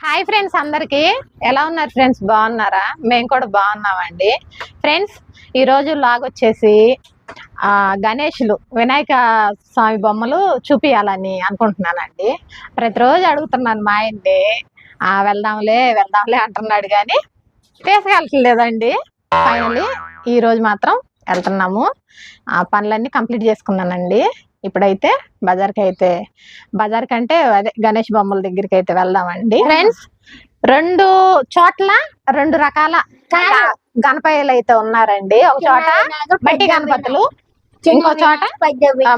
Hi friends అందరికి. ఎలా ఉన్నారు ఫ్రెండ్స్ బాగున్నారా? మేము కూడా బాగున్నామండి. ఫ్రెండ్స్ ఈరోజు లాగ్ వచ్చేసి గణేష్లు వినాయక స్వామి బొమ్మలు చూపియాలని అనుకుంటున్నానండి. ప్రతిరోజు అడుగుతున్నాను మా ఆయన్ని. వెళ్దాంలే వెళ్దాంలే అంటున్నాడు కానీ తీసుకెళ్ళట్లేదండి ఫైనలీ ఈ రోజు మాత్రం వెళ్తున్నాము. ఆ పనులన్నీ కంప్లీట్ చేసుకున్నానండి. ఇప్పుడైతే బజార్కి అయితే బజార్ కంటే అదే గణేష్ బొమ్మల దగ్గరికి అయితే వెళ్దామండి. ఫ్రెండ్స్ రెండు చోట్ల రెండు రకాల గణపయ్యలు అయితే ఉన్నారండి. ఒక చోట మట్టి గణపతులు ఇంకో చోట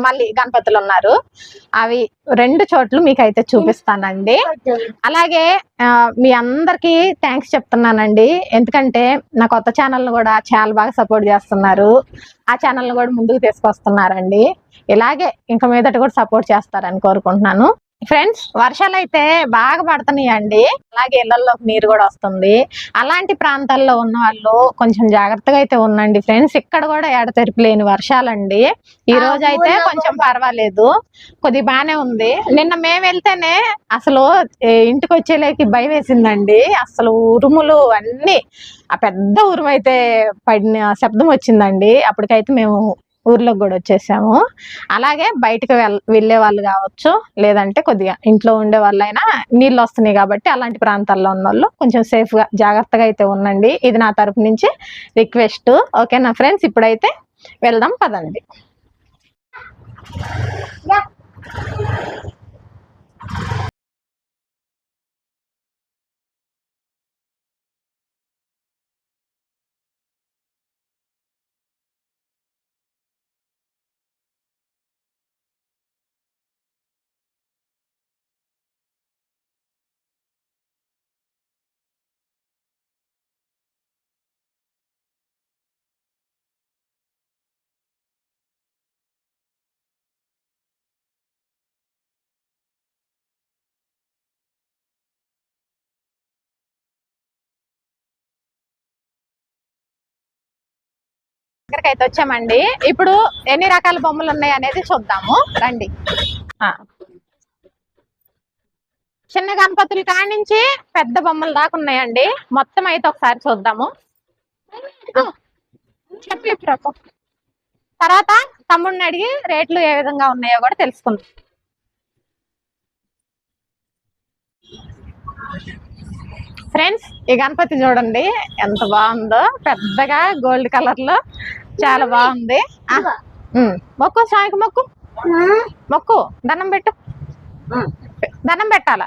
మళ్ళీ గణపతులు ఉన్నారు అవి రెండు చోట్ల మీకు అయితే చూపిస్తానండి అలాగే మీ అందరికి థ్యాంక్స్ చెప్తున్నానండి. ఎందుకంటే నా కొత్త ఛానల్ కూడా చాలా బాగా సపోర్ట్ చేస్తున్నారు. ఆ ఛానల్ కూడా ముందుకు తీసుకొస్తున్నారండి. ఇలాగే ఇంకా మీదట కూడా సపోర్ట్ చేస్తారని కోరుకుంటున్నాను. ఫ్రెండ్స్ వర్షాలు అయితే బాగా పడుతున్నాయండి. అలాగే ఇళ్ళలోకి నీరు కూడా వస్తుంది. అలాంటి ప్రాంతాల్లో ఉన్న వాళ్ళు కొంచెం జాగ్రత్తగా అయితే ఉండండి ఫ్రెండ్స్ ఇక్కడ కూడా ఎడతెరిపి లేని వర్షాలండి. ఈ రోజు అయితే కొంచెం పర్వాలేదు. కొద్ది బానే ఉంది. నిన్న మేము వెళ్తేనే అసలు ఇంటికి వచ్చేలేకి భయం వేసిందండి. అసలు ఉరుములు అన్ని ఆ పెద్ద ఉరుము అయితే పడిన శబ్దం వచ్చిందండి. అప్పటికైతే మేము ఊర్లోకి కూడా వచ్చేసాము. అలాగే బయటకు వెళ్ళే వాళ్ళు కావచ్చు లేదంటే కొద్దిగా ఇంట్లో ఉండే వాళ్ళైనా నీళ్ళు వస్తున్నాయి కాబట్టి అలాంటి ప్రాంతాల్లో ఉన్న వాళ్ళు కొంచెం సేఫ్గా జాగ్రత్తగా అయితే ఉండండి. ఇది నా తరపు నుంచి రిక్వెస్ట్ ఓకేనా ఫ్రెండ్స్ ఇప్పుడైతే వెళ్దాం పదండి. దగ్గరికి అయితే వచ్చామండి. ఇప్పుడు ఎన్ని రకాల బొమ్మలు ఉన్నాయి అనేది చూద్దాము. రండి. చిన్న గణపతులు కాడి నుంచి పెద్ద బొమ్మలు దాకా ఉన్నాయండి. మొత్తం అయితే ఒకసారి చూద్దాము. చెప్పి. తర్వాత తమ్ముడిని అడిగి రేట్లు ఏ విధంగా ఉన్నాయో కూడా తెలుసుకుందాం. ఫ్రెండ్స్ ఈ గణపతి చూడండి ఎంత బాగుందో. పెద్దగా గోల్డ్ కలర్లో చాలా బాగుంది. మొక్కు స్వామికి మొక్కు. మొక్కు దండం పెట్టు. దండం పెట్టాల?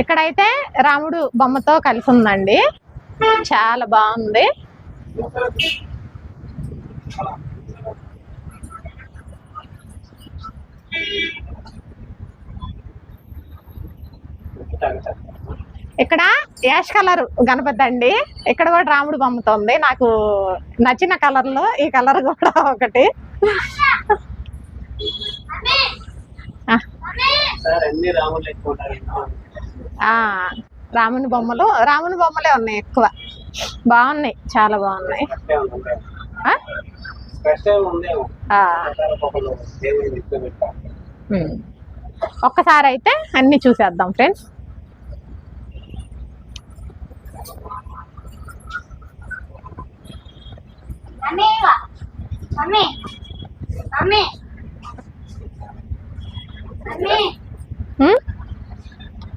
ఇక్కడైతే రాముడు బొమ్మతో కలిసి ఉందండి. చాలా బాగుంది. ఇక్కడ యాష్ కలర్ గణపతి అండి. ఇక్కడ కూడా రాముడు బొమ్మతో ఉంది నాకు నచ్చిన కలర్లో ఈ కలర్ కూడా ఒకటి. రాముని బొమ్మలు రాముని బొమ్మలే ఉన్నాయి ఎక్కువ. బాగున్నాయి చాలా బాగున్నాయి. ఒక్కసారి అయితే అన్ని చూసేద్దాం ఫ్రెండ్స్. అమ్మే అమ్మే అమ్మే అమ్మే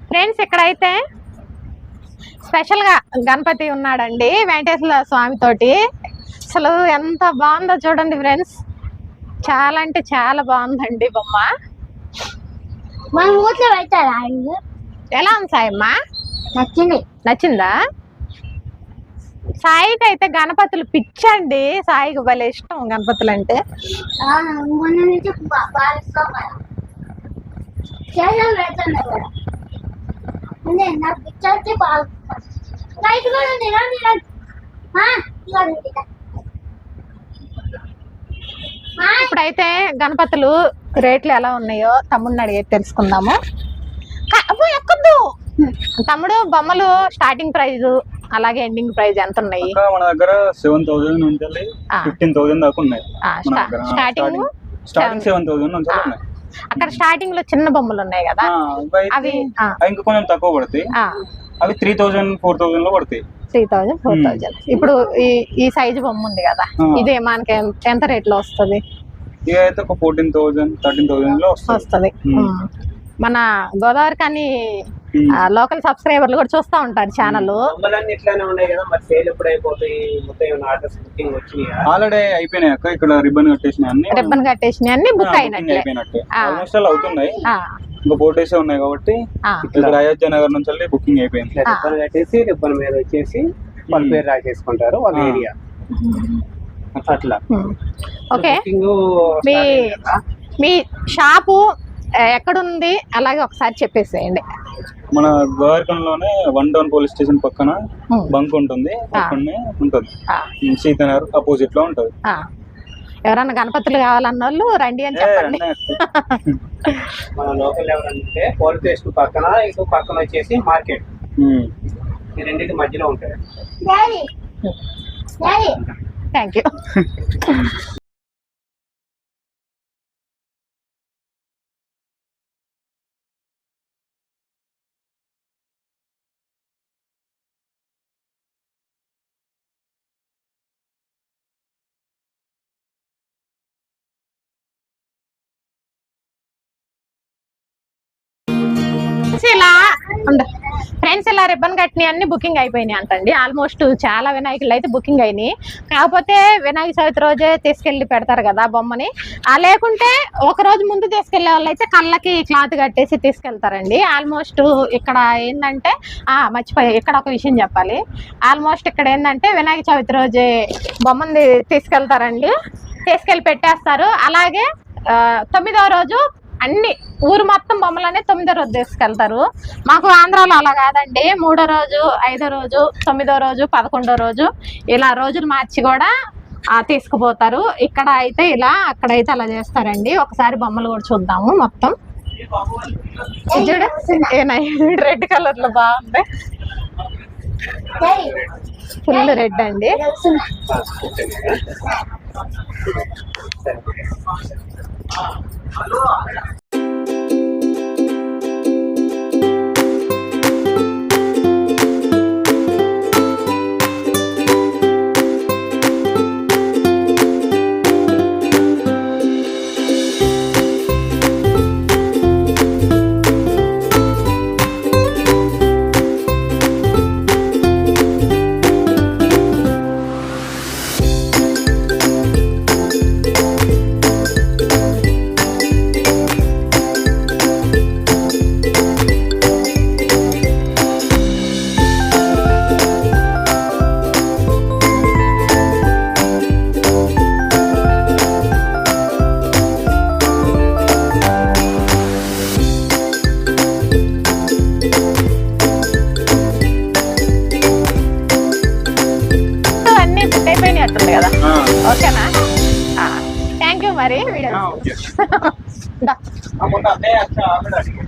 ఫ్రెండ్స్ ఇక్కడైతే స్పెషల్గా గణపతి ఉన్నాడండి వెంకటేశ్వర స్వామి తోటి. అసలు ఎంత బాగుందో చూడండి ఫ్రెండ్స్. చాలా అంటే చాలా బాగుందండి బొమ్మ. మన ఊర్లో పెడతారా ఎలా ఉంది సాయమ్మ? నచ్చింది. నచ్చిందా? సాయికి అయితే గణపతులు పిచ్చండి. సాయికి భలే ఇష్టం గణపతులు అంటే ఇప్పుడైతే గణపతులు రేట్లు ఎలా ఉన్నాయో తమ్ముడిని అడిగి తెలుసుకుందాము. ఎక్కొద్దు. తమ్ముడు బొమ్మలు స్టార్టింగ్ ప్రైస్ అలాగే ఎండింగ్ ప్రైస్ ఎంత ఉన్నాయి? మన దగ్గర సెవెన్ థౌసండ్ నుంచి. ఫిఫ్టీన్ థౌసండ్ దాకా ఉన్నాయి. స్టార్టింగ్ స్టార్టింగ్ సెవెన్ థౌసండ్ నుంచి. ఉన్నాయి. అక్కడ స్టార్టింగ్లో చిన్న బొమ్మలు ఉన్నాయి కదా. అవి ఇంకా కొంచెం తక్కువ పడతాయి. అవి త్రీ థౌసండ్ ఫోర్ థౌసండ్లో పడతాయి. Three thousand four. థౌజండ్. ఇప్పుడు ఈ ఈ సైజు బొమ్మ ఉంది కదా. ఇది మనకి ఎంత రేట్లో వస్తుంది? అయితే ఒక ఫోర్టీన్ థర్టీన్ థౌసండ్లో వస్తుంది. వస్తుంది. మన గోదావరి కానీ. లోకల్ సబ్స్క్రైబర్లు కూడా చూస్తూ ఉంటారు ఛానల్. బొమ్మలన్నీ ఇట్లానే ఉన్నాయి కదా మరి సేల్ ఎప్పుడు అయిపోతాయి? మొత్తం ఏమైనా ఆర్డర్స్ బుకింగ్ వచ్చినాయా? ఆల్రెడీ అయిపోయినాయి అక్క ఇక్కడ రిబ్బన్ కట్టేసినాయి అన్ని. రిబ్బన్ కట్టేసినవి అన్ని బుక్ అలా అవుతున్నాయి. ఆ, ఇంకా ఫోర్ డేస్ ఉన్నాయి కాబట్టి. ఇక్కడ అయోధ్య నగర్ నుంచి వెళ్ళి బుకింగ్ అయిపోయింది. రిబ్బన్ కట్టేసి రిబ్బన్ మీద వచ్చేసి వాళ్ళ పేరు రాసేసుకుంటారు వాళ్ళ ఆ. ఏరియా. అట్లా. ఓకే. బుకింగ్ మీ మీ షాపు ఎక్కడుంది? అలాగే ఒకసారి చెప్పేసేయండి. మన గోవర్కంలోనే వన్ డౌన్ పోలీస్ స్టేషన్ పక్కన. బంక్ ఉంటుంది. అక్కడనే ఉంటుంది. ఆ, సీతనగర్ అపోజిట్లో ఉంటుంది. ఆ. ఎవరన్నా గణపతులు కావాలన్న వాళ్ళు రండి అని చెప్పండి. మన లోకల్ ఎవరంటే పోలీస్ స్టేషన్ పక్కన ఇటు పక్కన వచ్చేసి మార్కెట్. ఈ రెండింటి మధ్యలో ఉంటాయి థ్యాంక్ యూ ఫ్రెండ్స్ ఇలా రిబ్బన్ కట్టిన అన్ని బుకింగ్ అయిపోయినాయి అంటండి. ఆల్మోస్ట్ చాలా వినాయకులు అయితే బుకింగ్ అయినాయి. కాకపోతే వినాయక చవితి రోజే తీసుకెళ్ళి పెడతారు కదా బొమ్మని. ఆ లేకుంటే ఒక రోజు ముందు తీసుకెళ్ళే వాళ్ళు అయితే కళ్ళకి క్లాత్ కట్టేసి తీసుకెళ్తారండి. ఆల్మోస్ట్ ఇక్కడ ఏంటంటే ఆ మర్చిపోయి ఇక్కడ ఒక విషయం చెప్పాలి. ఆల్మోస్ట్ ఇక్కడ ఏంటంటే వినాయక చవితి రోజే బొమ్మని తీసుకెళ్తారండి. తీసుకెళ్ళి పెట్టేస్తారు. అలాగే తొమ్మిదవ రోజు అన్ని ఊరు మొత్తం బొమ్మలనే తొమ్మిదో రోజు తీసుకెళ్తారు. మాకు ఆంధ్రాలో అలా కాదండి. మూడో రోజు ఐదో రోజు తొమ్మిదో రోజు పదకొండో రోజు ఇలా రోజులు మార్చి కూడా ఆ, తీసుకుపోతారు. ఇక్కడ అయితే ఇలా అక్కడైతే అలా చేస్తారండి. ఒకసారి బొమ్మలు కూడా చూద్దాము మొత్తం. చూడు రెడ్ కలర్లో బాగుంది. ఫుల్ రెడ్ అండి.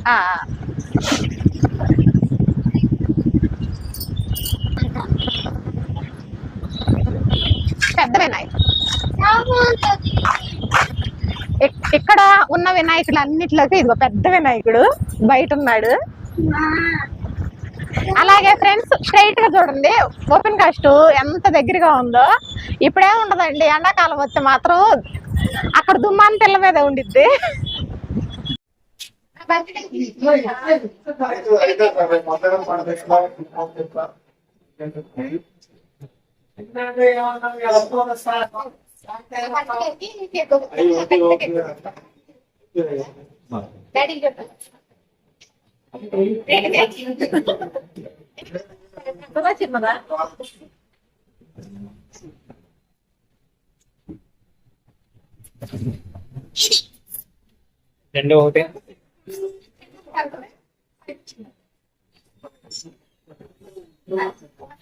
ఆ, పెద్ద వినాయకుడు ఇక్- ఇక్కడ ఉన్న వినాయకులు అన్నిట్లోకి ఇదిగో పెద్ద వినాయకుడు బయట ఉన్నాడు అలాగే ఫ్రెండ్స్ స్ట్రైట్గా చూడండి. ఓపెన్ కాస్ట్ ఎంత దగ్గరగా ఉందో. ఇప్పుడే ఉండదండి ఎండాకాలం వస్తే మాత్రం అక్కడ దుమ్మాన్ పిల్ల మీద ఉండిద్ది. చిన్నదా రెండు ఒకటి?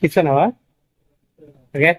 ఇస్తానవా? ఓకే.